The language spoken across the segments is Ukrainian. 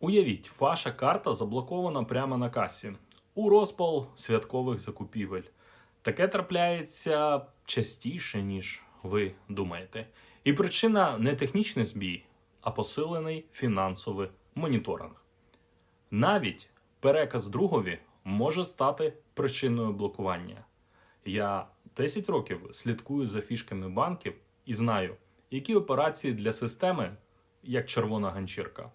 Уявіть, ваша карта заблокована прямо на касі у розпал святкових закупівель. Таке трапляється частіше, ніж ви думаєте. І причина не технічний збій, а посилений фінансовий моніторинг. Навіть переказ другові може стати причиною блокування. Я 10 років слідкую за фішками банків і знаю, які операції для системи як червона ганчірка.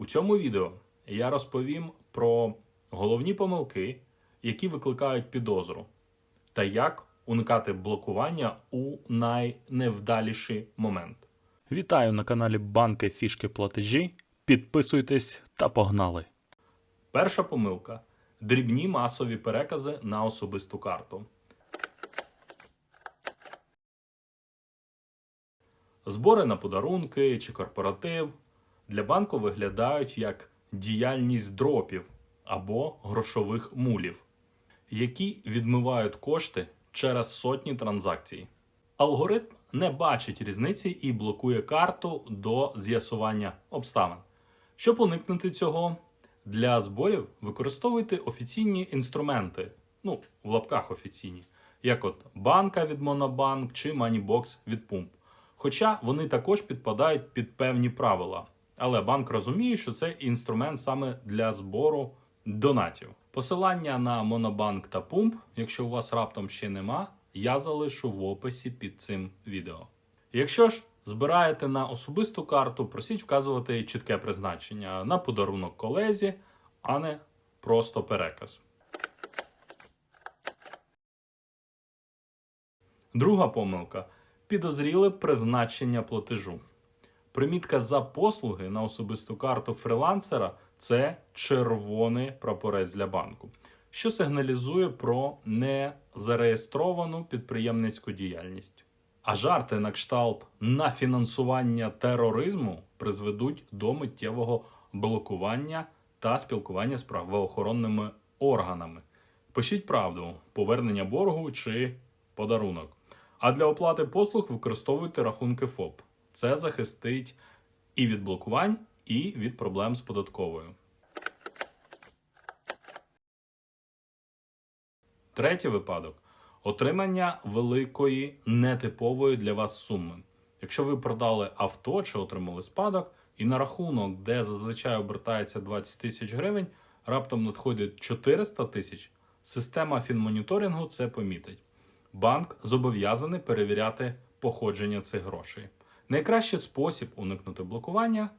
У цьому відео я розповім про головні помилки, які викликають підозру, та як уникати блокування у найневдаліший момент. Вітаю на каналі Банки Фішки Платежі. Підписуйтесь та погнали. Перша помилка дрібні масові перекази на особисту карту. Збори на подарунки чи корпоратив для банку виглядають як діяльність дропів або грошових мулів, які відмивають кошти через сотні транзакцій. Алгоритм не бачить різниці і блокує карту до з'ясування обставин. Щоб уникнути цього, для зборів використовуйте офіційні інструменти, ну, в лапках офіційні, як от банка від Монобанк чи Moneybox від Pump. Хоча вони також підпадають під певні правила. Але банк розуміє, що це інструмент саме для збору донатів. Посилання на Монобанк та Pump, якщо у вас раптом ще нема, я залишу в описі під цим відео. Якщо ж збираєте на особисту карту, просіть вказувати чітке призначення на подарунок колезі, а не просто переказ. Друга помилка підозріле призначення платежу. Примітка за послуги на особисту карту фрилансера це червоний прапорець для банку, що сигналізує про незареєстровану підприємницьку діяльність. А жарти на кшталт на фінансування тероризму призведуть до миттєвого блокування та спілкування з правоохоронними органами. Пишіть правду, повернення боргу чи подарунок. А для оплати послуг використовуйте рахунки ФОП. Це захистить і від блокувань, і від проблем з податковою. Третій випадок отримання великої нетипової для вас суми. Якщо ви продали авто чи отримали спадок, і на рахунок, де зазвичай обертається 20 тисяч гривень, раптом надходить 400 тисяч, система фінмоніторингу це помітить. Банк зобов'язаний перевіряти походження цих грошей. Найкращий спосіб уникнути блокування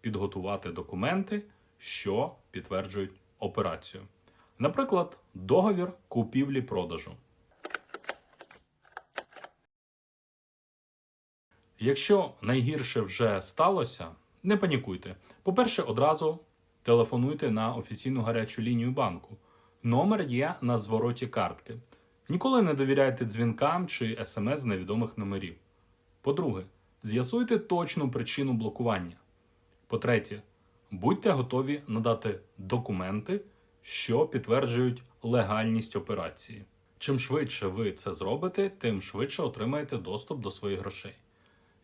підготувати документи, що підтверджують операцію. Наприклад, договір купівлі-продажу. Якщо найгірше вже сталося, не панікуйте. По-перше, одразу телефонуйте на офіційну гарячу лінію банку. Номер є на звороті картки. Ніколи не довіряйте дзвінкам чи смс з невідомих номерів. По-друге, з'ясуйте точну причину блокування. По-третє, будьте готові надати документи, що підтверджують легальність операції. Чим швидше ви це зробите, тим швидше отримаєте доступ до своїх грошей.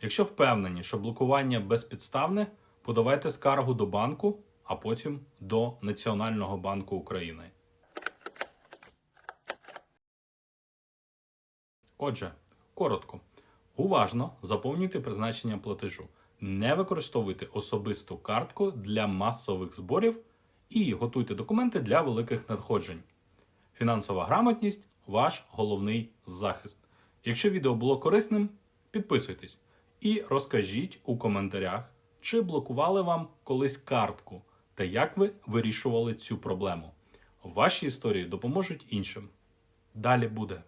Якщо впевнені, що блокування безпідставне, подавайте скаргу до банку, а потім до Національного банку України. Отже, коротко. Уважно заповнюйте призначення платежу. Не використовуйте особисту картку для масових зборів і готуйте документи для великих надходжень. Фінансова грамотність ваш головний захист. Якщо відео було корисним, підписуйтесь і розкажіть у коментарях, чи блокували вам колись картку та як ви вирішували цю проблему. Ваші історії допоможуть іншим. Далі буде.